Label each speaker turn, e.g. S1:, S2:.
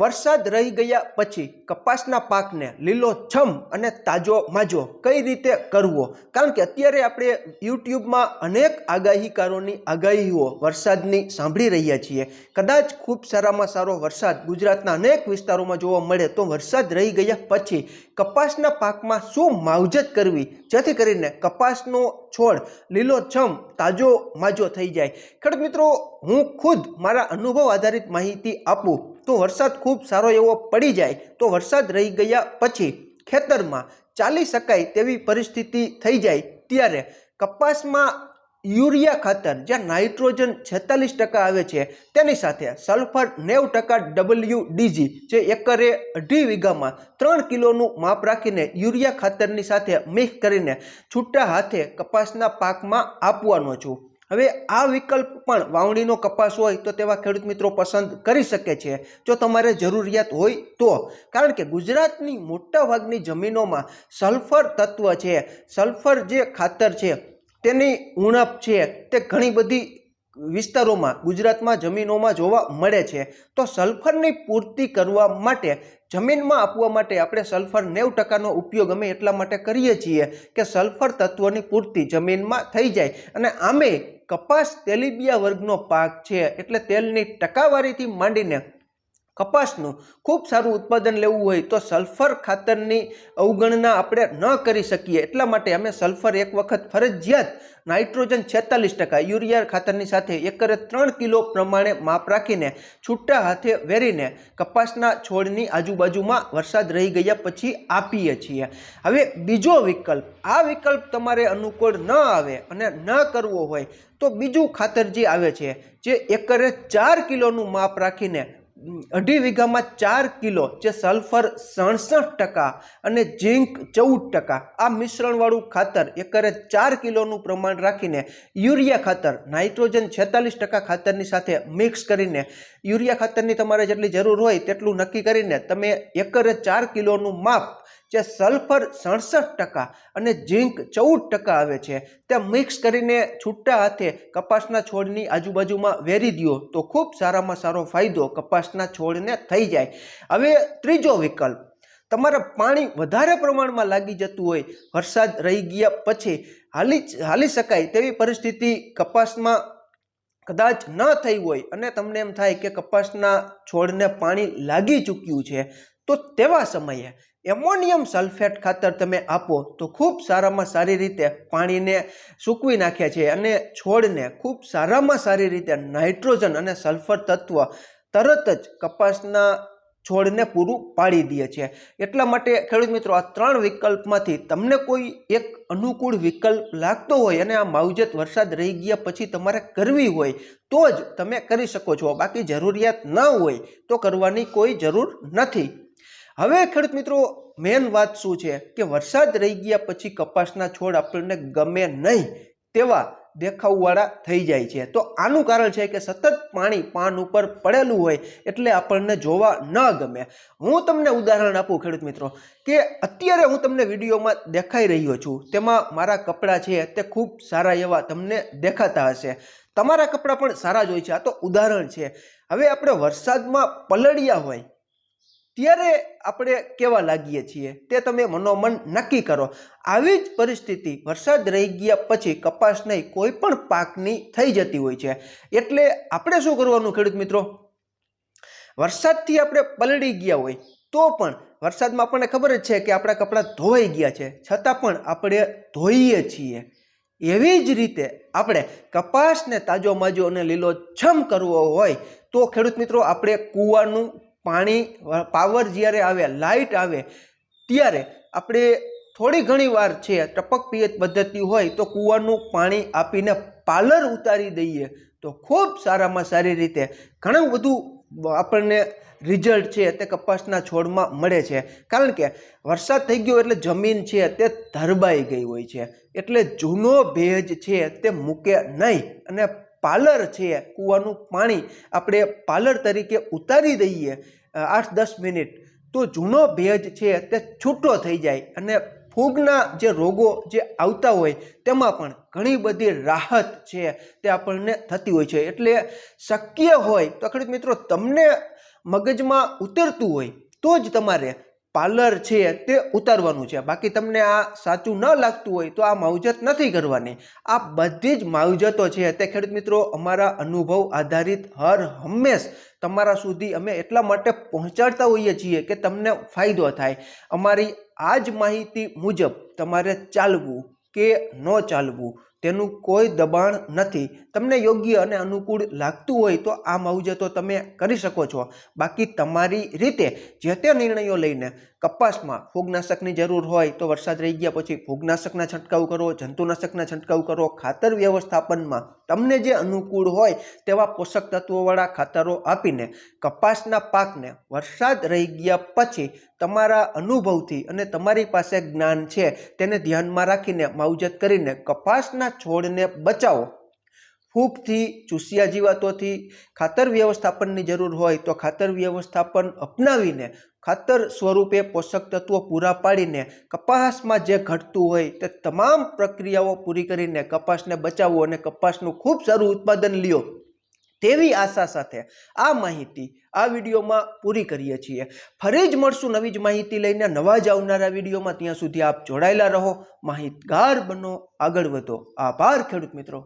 S1: વરસાદ રહી ગયા પછી કપાસના પાકને લીલો છમ અને તાજો માજો કઈ રીતે કરવો? કારણ કે અત્યારે આપણે યુટ્યુબમાં અનેક આગાહીકારોની આગાહીઓ વરસાદની સાંભળી રહ્યા છીએ. કદાચ ખૂબ સારામાં સારો વરસાદ ગુજરાતના અનેક વિસ્તારોમાં જોવા મળે તો વરસાદ રહી ગયા પછી કપાસના પાકમાં શું માવજત કરવી? જેથી કરીને કપાસનો છોડ લીલો છમ, તાજો માજો થઈ જાય. ખેડૂત મિત્રો, હું ખુદ મારા અનુભવ આધારિત માહિતી આપું. તો વરસાદ ખૂબ સારો એવો પડી જાય તો વરસાદ રહી ગયા પછી ખેતરમાં ચાલી શકાય તેવી પરિસ્થિતિ થઈ જાય ત્યારે કપાસમાં યુરિયા ખાતર જ્યાં નાઇટ્રોજન છેતાલીસ ટકા આવે છે તેની સાથે સલ્ફર નેવું ટકા ડબલ્યુ ડીજી જે એકરે અઢી વીઘામાં ત્રણ કિલોનું માપ રાખીને યુરિયા ખાતરની સાથે મિક્સ કરીને છૂટા હાથે કપાસના પાકમાં આપવાનો છું. હવે આ વિકલ્પ પણ વાવણીનો કપાસ હોય તો તેવા ખેડૂત મિત્રો પસંદ કરી શકે છે. જો તમારે જરૂરિયાત હોય તો. કારણ કે ગુજરાતની મોટાભાગની જમીનોમાં સલ્ફર તત્વ છે. સલ્ફર જે ખાતર છે, તેની ઉણપ છે, તે ઘણી બધી વિસ્તારોમાં ગુજરાતમાં જમીનોમાં જોવા મળે છે, તો સલ્ફરની પૂર્તિ કરવા માટે, જમીનમાં આપવા માટે આપણે સલ્ફર નેવું ટકાનો ઉપયોગ અમે એટલા માટે કરીએ છીએ કે સલ્ફર તત્વોની પૂર્તિ જમીનમાં થઈ જાય. અને આમે કપાસ તેલીબિયા વર્ગનો પાક છે, એટલે તેલની ટકાવારીથી માંડીને કપાસનું ખૂબ સારું ઉત્પાદન લેવું હોય તો સલ્ફર ખાતરની અવગણના આપણે ન કરી શકીએ. એટલા માટે અમે સલ્ફર એક વખત ફરજિયાત નાઇટ્રોજન છેતાલીસ ટકા, યુરિયા ખાતરની સાથે એકરે ત્રણ કિલો પ્રમાણે માપ રાખીને છૂટા હાથે વેરીને કપાસના છોડની આજુબાજુમાં વરસાદ રહી ગયા પછી આપીએ છીએ. હવે બીજો વિકલ્પ, આ વિકલ્પ તમારે અનુકૂળ ન આવે અને ન કરવો હોય તો બીજું ખાતર જે આવે છે, જે એકરે ચાર કિલોનું માપ રાખીને અઢી વીઘામાં ચાર કિલો જે સલ્ફર સડસઠ ટકા અને ઝીંક ચૌદ ટકા. આ મિશ્રણવાળું ખાતર એકરે ચાર કિલોનું પ્રમાણ રાખીને યુરિયા ખાતર, નાઇટ્રોજન છેતાલીસ ટકા ખાતરની સાથે મિક્સ કરીને યુરિયા ખાતરની તમારે જેટલી જરૂર હોય તેટલું નક્કી કરીને તમે એકરે ચાર કિલોનું માપ જે સલ્ફર સડસઠ ટકા અને ઝીંક ચૌદ ટકા આવે છે તે મિક્સ કરીને છૂટા હાથે કપાસના છોડની આજુબાજુમાં વેરી દો તો ખૂબ સારામાં સારો ફાયદો કપાસના છોડને થઈ જાય. હવે ત્રીજો વિકલ્પ, તમારે પાણી વધારે પ્રમાણમાં લાગી જતું હોય, વરસાદ રહી ગયા પછી હાલી હાલી શકાય તેવી પરિસ્થિતિ કપાસમાં કદાચ ન થઈ હોય અને તમને એમ થાય કે કપાસના છોડને પાણી લાગી ચૂક્યું છે, તો તેવા સમયે એમોનિયમ સલ્ફેટ ખાતર તમે આપો તો ખૂબ સારામાં સારી રીતે પાણીને સૂકવી નાખે છે અને છોડને ખૂબ સારામાં સારી રીતે નાઇટ્રોજન અને સલ્ફર તત્વ તરત જ કપાસના છોડને પૂરું પાડી દે છે. એટલા માટે ખેડૂત મિત્રો, આ ત્રણ વિકલ્પમાંથી તમને કોઈ એક અનુકૂળ વિકલ્પ લાગતો હોય અને આ માવજત વરસાદ રહી ગયા પછી તમારે કરવી હોય તો જ તમે કરી શકો છો. બાકી જરૂરિયાત ન હોય તો કરવાની કોઈ જરૂર નથી. હવે ખેડૂત મિત્રો મેન વાત શું છે કે વરસાદ રહી ગયા પછી કપાસના છોડ આપણને ગમે નહીં તેવા દેખાવવાળા થઈ જાય છે. તો આનું કારણ છે કે સતત પાણી પાન ઉપર પડેલું હોય એટલે આપણને જોવા ન ગમે. હું તમને ઉદાહરણ આપું ખેડૂત મિત્રો, કે અત્યારે હું તમને વિડીયોમાં દેખાઈ રહ્યો છું. તેમાં મારા કપડાં છે તે ખૂબ સારા એવા તમને દેખાતા હશે. તમારા કપડાં પણ સારા જ હોય છે. આ તો ઉદાહરણ છે. હવે આપણે વરસાદમાં પલળ્યા હોય ત્યારે આપણે કેવા લાગીએ છીએ? તે તમે મનોમન નક્કી કરો. આવી જ પરિસ્થિતિ વરસાદ રહી ગયા પછી કપાસ નહીં, કોઈ પણ પાકની થઈ જતી હોય છે. એટલે આપણે શું કરવાનું ખેડૂત મિત્રો? વરસાદથી આપણે પલળી ગયા હોય, તો પણ વરસાદમાં આપણને ખબર જ છે કે આપણા કપડાં ધોવાઈ ગયા છે. છતાં પણ આપણે ધોઈએ છીએ. એવી જ રીતે આપણે કપાસને તાજો માજો અને લીલો છમ કરવો હોય, તો ખેડૂત મિત્રો, આપણે કૂવાનું પાણી પાવર જ્યારે આવે લાઇટ આવે, ત્યારે આપણે થોડી ઘણી વાર છે, ટપક પિયત પદ્ધતિ હોય, તો કૂવાનું પાણી આપીને પાલર ઉતારી દઈએ, તો ખૂબ સારામાં સારી રીતે ઘણું બધું આપણને રિઝલ્ટ છે, તે કપાસના છોડમાં મળે છે. કારણ કે વરસાદ થઈ ગયો એટલે જમીન છે, તે ધરબાઈ ગઈ હોય છે. એટલે જૂનો ભેજ છે, તે મૂકે નહીં. અને પાલર છે, કૂવાનું પાણી આપણે પાલર તરીકે ઉતારી દઈએ આઠ દસ મિનિટ, તો જૂનો ભેજ છે તે છૂટો થઈ જાય અને ફૂગના જે રોગો જે આવતા હોય તેમાં પણ ઘણી બધી રાહત છે તે આપણને થતી હોય છે. એટલે શક્ય હોય તો ખેડૂત મિત્રો તમને મગજમાં ઉતરતું હોય તો જ તમારે પાર્લર છે તે ઉતારવાનું છે. બાકી તમને આ સાચું ન લાગતું હોય તો આ માવજત નથી કરવાની. આ બધી જ માવજતો છે. તે ખેડૂત મિત્રો, અમારા અનુભવ આધારિત હર હંમેશ તમારા સુધી અમે એટલા માટે પહોંચાડતા હોઈએ છીએ કે તમને ફાયદો થાય. અમારી આ જ માહિતી મુજબ તમારે ચાલવું કે ન ચાલવું? તેનું કોઈ દબાણ નથી. તમને યોગ્ય અને અનુકૂળ લાગતું હોય તો આ માવજતો તમે કરી શકો છો. બાકી તમારી રીતે જે તે નિર્ણયો લઈને કપાસમાં ફૂગનાશકની જરૂર હોય તો વરસાદ રહી ગયા પછી ફૂગનાશકના છંટકાવ કરો, જંતુનાશકના છંટકાવ કરો, ખાતર વ્યવસ્થાપનમાં તમને જે અનુકૂળ હોય તેવા પોષક તત્વોવાળા ખાતરો આપીને કપાસના પાકને વરસાદ રહી ગયા પછી તમારા અનુભવથી અને તમારી પાસે જ્ઞાન છે, તેને ધ્યાનમાં રાખીને, માવજત કરીને, કપાસના છોડને બચાવો. ફૂગથી, ચૂસિયા જીવાતોથી ખાતર વ્યવસ્થાપનની જરૂર હોય તો ખાતર વ્યવસ્થાપન અપનાવીને, ખાતર સ્વરૂપે પોષક તત્વો પૂરા પાડીને, કપાસમાં જે ઘટતું હોય તે તમામ પ્રક્રિયાઓ પૂરી કરીને કપાસને બચાવો અને કપાસનું ખૂબ સારું ઉત્પાદન લ્યો. તેવી આશા સાથે આ માહિતી આ વિડીયોમાં પૂરી કરીએ છીએ. ફરી જ મળશું નવી જ માહિતી લઈને નવા જ આવનારા વિડીયોમાં. ત્યાં સુધી આપ જોડાયેલા રહો. માહિતગાર બનો. આગળ વધો. આભાર ખેડૂત મિત્રો.